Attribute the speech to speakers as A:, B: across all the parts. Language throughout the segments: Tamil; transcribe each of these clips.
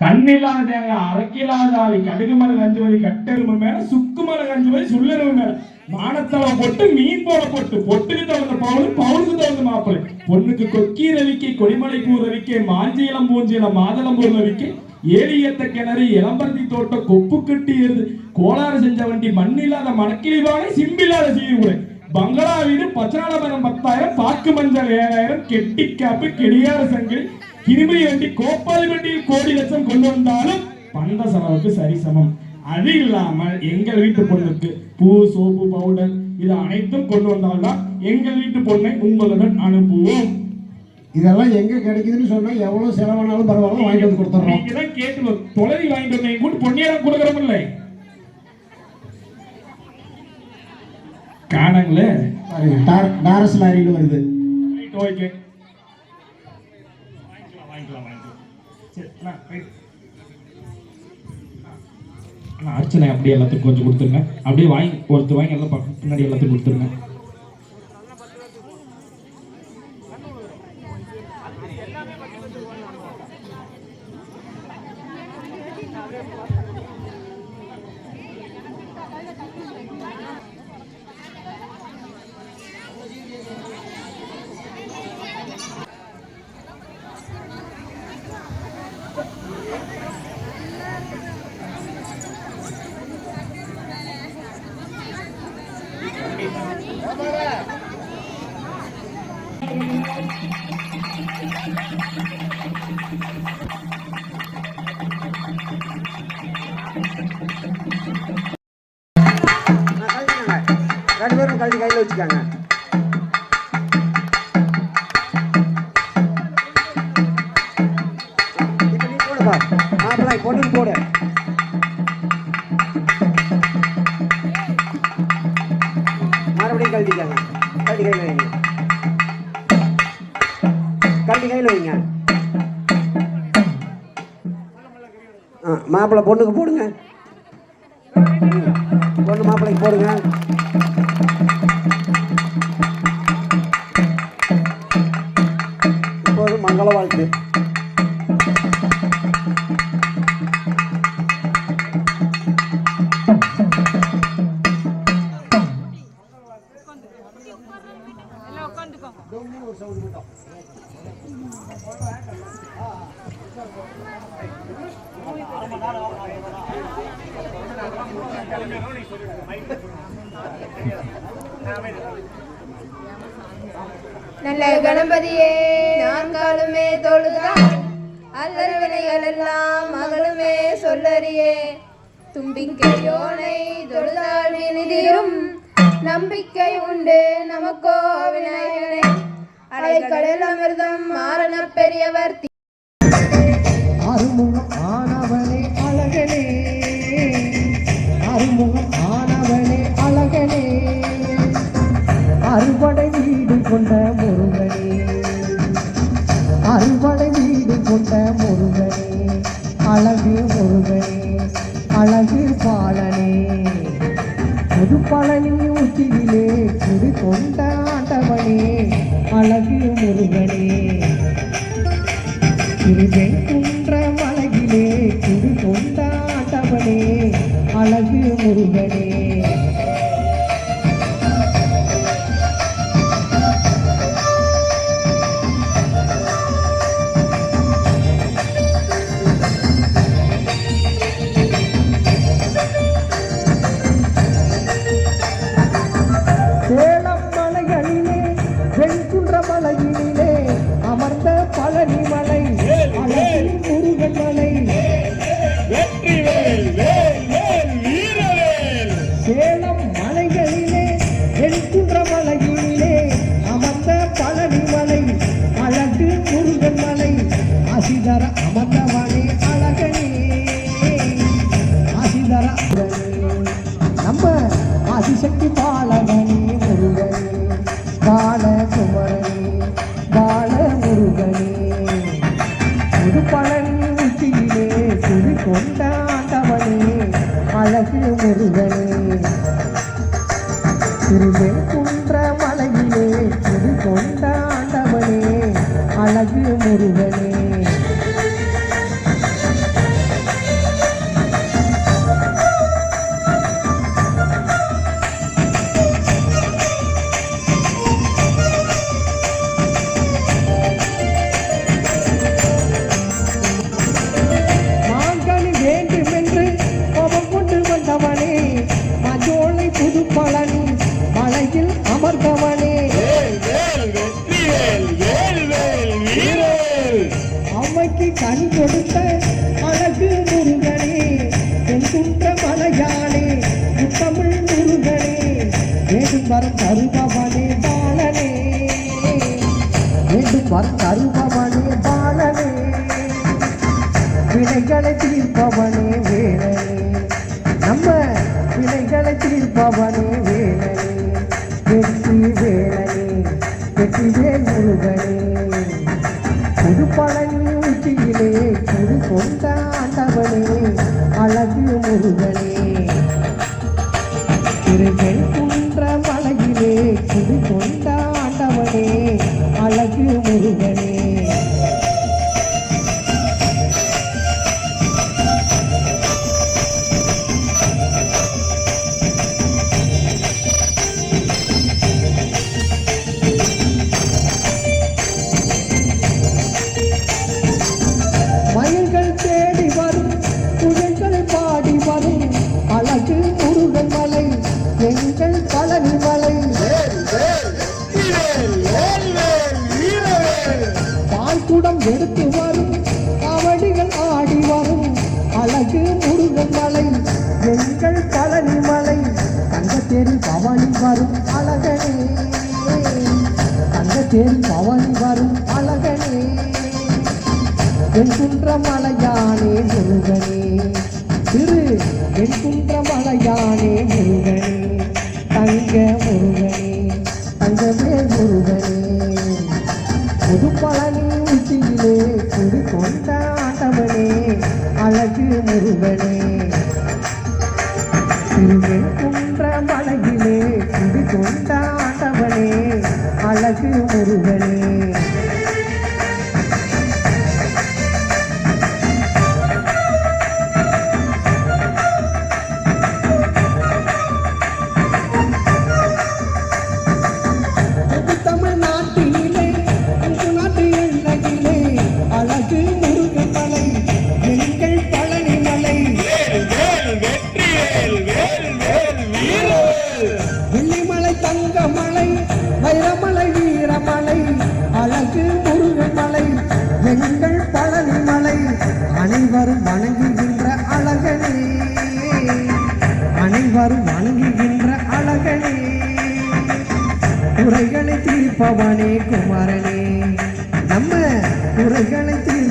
A: கண்ணில்லாத தேங்காய் அரைக்கில்லாத ஆளி கடுகு மலை அஞ்சு வழி கட்டெருமை மேல சுக்கு மலை அஞ்சு வழி சுள்ளெருமை மேல. மானத்தலை போட்டு மீன் போல போட்டு பொட்டுக்கு தகுந்த பவுனு பவுலுக்கு தகுந்த மாப்பிள்ளை. பொண்ணுக்கு கொக்கி ரவிக்கை கொடிமலை பூ ரவிக்கை மாஞ்சீலம் பூஞ்சீலம் மாதளம்பூர் ரவிக்கை ஏலியத்த கிணறு இளம்பருத்தி தோட்டம் கொப்பு கட்டி எருது. கோளாறு செஞ்ச வண்டி மண்ணில்லாத மணக்கிளி சிம்பில்லாத சீர்குலை பங்களா வீடு பச்சனாலபரம் பத்தாயிரம் பாக்கு மஞ்சள் ஏழாயிரம் கெட்டி காப்பு கெடியார சங்கிலி. கிருமி வண்டி கோப்பாதி வண்டியில் கோடி லட்சம் கொண்டு வந்தாலும் பண்ட செலவுக்கு சரிசமம். அது இல்லாமல் எங்கள் வீட்டு பொண்ணுக்கு பூ சோப்பு பவுடர் இது அனைத்தும் கொண்டு வந்தால்தான் எங்கள் வீட்டு பொண்ணை உங்களுடன் அனுப்புவோம்.
B: இதெல்லாம் எங்க கிடைக்குதுன்னு சொன்னா எவ்வளவு செலவானாலும் பரவாயில்ல வாங்கிட்டு வந்து கொடுத்துட்றோம்
A: நீங்க தான் கேட்டு தொலைவி வாங்கிட்டு வந்தீங்க. கூட பொன்னியாரம் கொடுக்குறோம் இல்லை காணங்களே.
B: டாரஸ் லாரின்னு வருது.
A: ரைட் ஓகே அர்ச்சனை அப்படியே எல்லாத்துக்கும் கொஞ்சம் கொடுத்துருங்க. அப்படியே வாங்கி ஒருத்தர் வாங்கி எல்லாம் பின்னாடி எல்லாத்துக்கும் கொடுத்துருங்க.
B: ரெண்டு பேரும் கையில் வச்சுக்காங்க. இப்போ நீ போடுப்பா மாப்பிள்ளை பொண்ணு போடு. மறுபடியும் கழட்டிக்காங்க கழட்டி கையில் வைங்க. கழட்டி கையில் வைங்க. ஆ மாப்பிள்ளை பொண்ணுக்கு போடுங்க. பொண்ணு மாப்பிள்ளைக்கு போடுங்க. மங்கள
C: நல்ல கணபதியே. நான்காலுமே தொழுதான் அல்லல் வினைகள் எல்லாம் மகளுமே சொல்லறியே. தும்பிக்கையோனை தொழுதாள் நிதியும் நம்பிக்கை உண்டு நமக்கோ விநாயகனே. அடைக்கடல் அமிர்தம் மாறன பெரியவர்
B: அருமுகம் ஆனவனே அழகனே. அருமுகம் ஆனவனே அழகனே. அறுபடை வீடு கொண்ட முருகனே. அறுபடை வீடு கொண்ட முருகனே அழகு முருகனே அழகு பாலனே. புது பழனி உச்சியிலே குடி கொண்ட ஆண்டவனே அழகு முருகனே. திருவெங்குன்ற மலையிலே குடி கொண்ட ஆண்டவனே அழகு முருகனே. Música ভবানী எங்கள் பழனி மலை பால்குடம் எடுத்து வரும். காவடிகள் ஆடி வரும். அழகு முருகன் மலை. எங்கள் பழனி மலை தங்கத்தேரி பவானி வரும். அழகனே. தங்கத்தேரி பவானி வரும். அழகனே. என் குன்றமலையானே முருகனே. திரு வெண்குன்ற மலையானே முருகனே தங்க முருகனே தங்கமே முருகனே. புது பழனி உச்சியிலே குடி கொண்டாண்டவனே அழகு முருகனே. திரு வெண்குன்ற மலையிலே குடி கொண்டாண்டவனே அழகு முருகனே.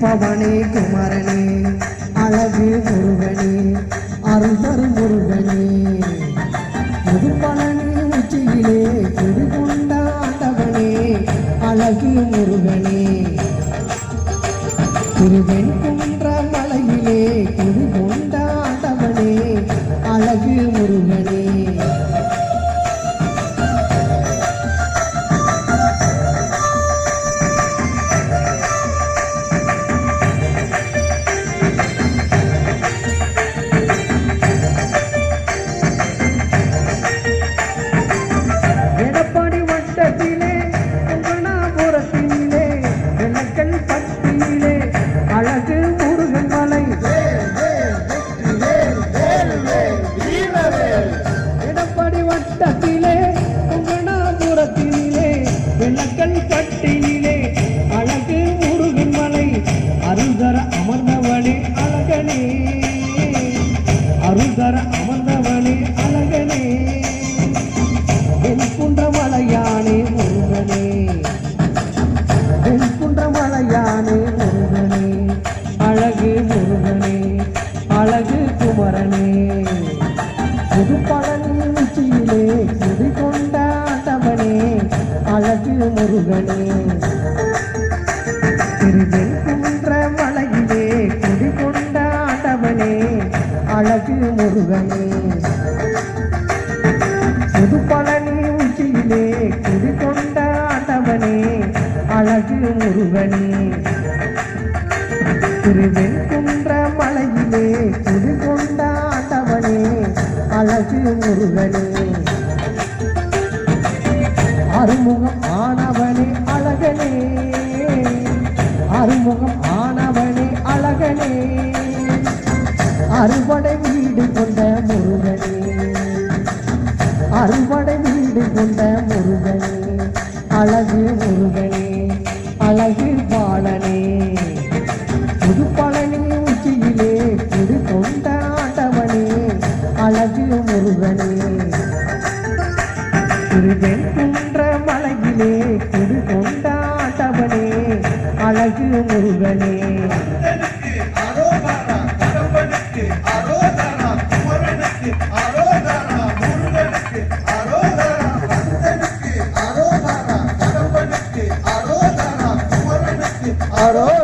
B: பவனே குமரனே அழகு முருகனே அருள் தரும் அழகு முருகனே. புது உச்சியிலே குடி கொண்டாண்டவனே அழகு முருகனே. திருவெண்குன்ற மலையிலே குடி கொண்டாண்டவனே அழகு முருகனே. அறுமுகம் அறுவடை வீடு கொண்ட முருகனே. அறுவடை வீடு கொண்ட முருகனே. அழகு முருகனே அழகு பாலனே. புதுப்பழனி உச்சியிலே புது கொண்ட ஆண்டவனே. அழகு முருகனே. திருவெண் குன்ற மலையிலே குடி கொண்டாண்டவனே அழகு முருகனே.